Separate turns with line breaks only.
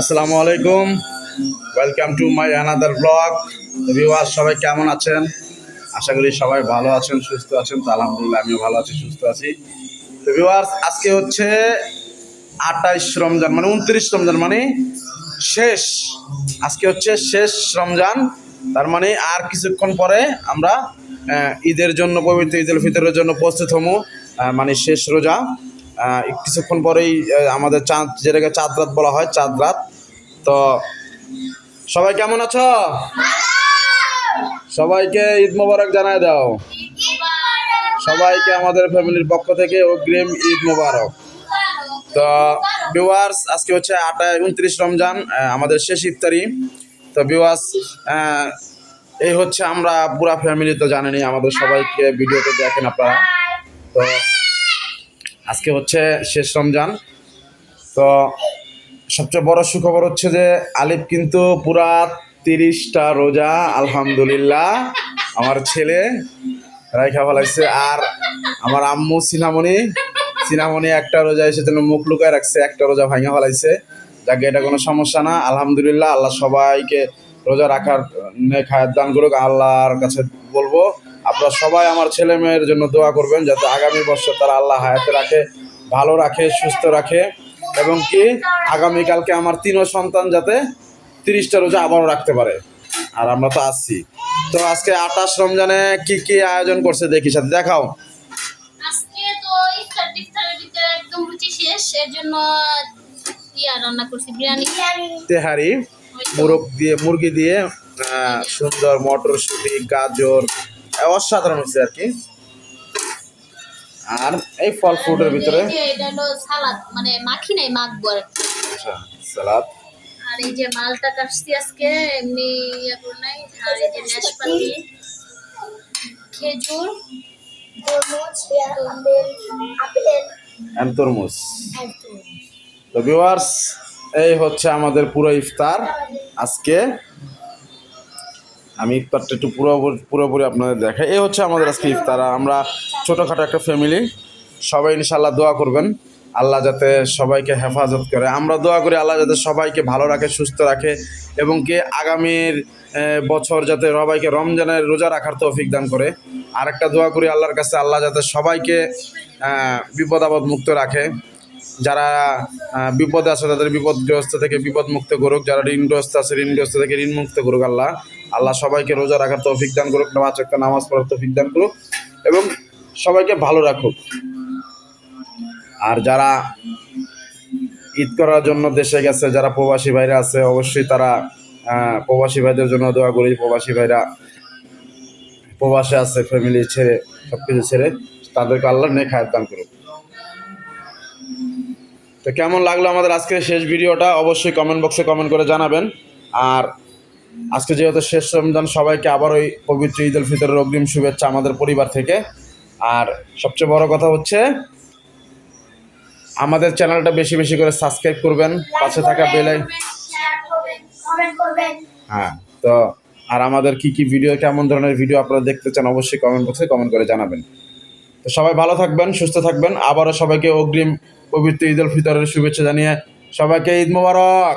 আসসালামু আলাইকুম। Welcome to my another blog viewer সবাই কেমন আছেন? আশা করি সবাই ভালো আছেন, সুস্থ আছেন। তো আলহামদুলিল্লাহ, আমিও ভালো আছি, সুস্থ আছি। তো ভিউয়ার্স আজকে হচ্ছে আটাইশ রমজান মানে উনত্রিশ রমজান মানে শেষ। আজকে হচ্ছে শেষ রমজান। তার মানে আর কিছুক্ষণ পরে আমরা ঈদের জন্য, পবিত্র ঈদ উল ফিতরের জন্য প্রস্তুত হমু মানে শেষ রোজা। কিছুক্ষণ পরেই আমাদের চাঁদ, যেটাকে চাঁদ রাত বলা হয়, চাঁদ রাত। তো, সবাই কেমন আছো? সবাইকে ঈদ মোবারক জানায় দাও। সবাইকে আমাদের ফ্যামিলির পক্ষ থেকে অগ্রিম ঈদ মোবারক। তো ভিউয়ার্স আজকে হচ্ছে আটাই উনত্রিশ রমজান আমাদের শেষ ইফতারি। তো ভিউয়ার্স এই হচ্ছে আমরা পুরা ফ্যামিলি তো জানেনই, আমাদের সবাইকে ভিডিওতে দেখেন আপনারা। তো আজকে হচ্ছে শেষ রমজান। তো সবচেয়ে বড় সুখবর হচ্ছে যে আলিফ কিন্তু পুরা তিরিশটা রোজা, আলহামদুলিল্লাহ, আমার ছেলে রাইখা ফেলাইছে। আর আমার আম্মু সিনামণি সিনামণি একটা রোজা এসে জন্য মুখ লুকায় রাখছে, একটা রোজা ভাঙা ফেলাইছে। যাকে এটা কোনো সমস্যা না, আলহামদুলিল্লাহ, আল্লাহ সবাইকে রোজা রাখার খায়ের দান করুক, আল্লাহর কাছে বলব। আপনারা সবাই আমার ছেলে মেয়ের জন্য দোয়া করবেন যাতে আগামী বছর তারা আল্লাহ হায়াতে রাখে ভালো রাখে সুস্থ রাখে। এবং কি আগামীকালকে আমার তিনও সন্তান যাতে তিরিশটা রোজা আবারও রাখতে পারে। আর আমরা তো আসছি। তো আজকে আঠাশ রমজানে কি কি আয়োজন করছে দেখি সাথে দেখাও।
আজকে তো ইফতার টিফতারের একদম রুচি শেষ এর জন্য ইয়া রান্না করছি? বিরিয়ানি।
তেহারি। মুরগ দিয়ে মুরগি দিয়ে সুন্দর মটরশুঁটি গাজর অসাধারণ হচ্ছে আর কি। আর এই ফল ফ্রুটের ভিতরে
এটা হলো সালাদ মানে মাখি নাই মাখবো আর
আচ্ছা সালাদ।
আর এই যে মালটা কাটছি আজকে এমনি ইয়া করে নাই। আর এই যে নাশপাতি খেজুর
তরমুজ
তো ভিউয়ার্স এই হচ্ছে আমাদের পুরো ইফতার আজকে। আমি ইফতারটা একটু পুরোপুরি পুরোপুরি আপনাদের দেখাই। এই হচ্ছে আমাদের আজকে ইফতার। আমরা ছোটোখাটো একটা ফ্যামিলি সবাই ইনশাল্লাহ দোয়া করবেন। আল্লাহ যাতে সবাইকে হেফাজত করে। আমরা দোয়া করি আল্লাহ যাতে সবাইকে ভালো রাখে, সুস্থ রাখে এবং কি আগামীর বছর যাতে সবাইকে রমজানের রোজা রাখার তৌফিক দান করে। আর একটা দোয়া করি আল্লাহর কাছে, আল্লাহ যাতে সবাইকে বিপদ মুক্ত রাখে। যারা বিপদে আছে তাদের বিপদগ্রস্ত থেকে বিপদ মুক্ত করুক, যারা ঋণগ্রস্ত আছে ঋণগ্রস্ত থেকে ঋণ মুক্ত করুক আল্লাহ। আল্লাহ সবাইকে রোজা রাখার তৌফিক দান করুক, নামাজ একটা নামাজ পড়ার তৌফিক দান করুক, এবং সবাইকে ভালো রাখুক। আর যারা ঈদ করার জন্য দেশে গেছে, যারা প্রবাসী ভাইরা আছে, অবশ্যই তারা প্রবাসী ভাইদের জন্য দোয়া করি, প্রবাসী ভাইরা প্রবাসে আছে ফ্যামিলি ছেড়ে সব কিছু ছেড়ে তাদেরকে আল্লাহ নেক হায়াত দান করুক। তো কেমন লাগল আমাদের আজকের শেষ ভিডিওটা? অবশ্যই কমেন্ট বক্সে কমেন্ট করে জানাবেন। আর আজকে যেহেতু শেষ রমজান সবাইকে আবার ওই পবিত্র ঈদ উল ফিতরের অগ্রিম শুভেচ্ছা আমাদের পরিবার থেকে। আর সবচেয়ে বড় কথা হচ্ছে আমাদের চ্যানেলটা বেশি বেশি করে সাবস্ক্রাইব করবেন পাশে থাকা বেলাই হ্যাঁ তো আর আমাদের কি কি ভিডিও কেমন ধরনের ভিডিও আপনারা দেখতে চান অবশ্যই কমেন্ট বক্সে কমেন্ট করে জানাবেন। তো সবাই ভালো থাকবেন সুস্থ থাকবেন আবারও সবাইকে অগ্রিম পবিত্র ঈদ উল ফিতরের শুভেচ্ছা জানিয়ে সবাইকে ঈদ মোবারক।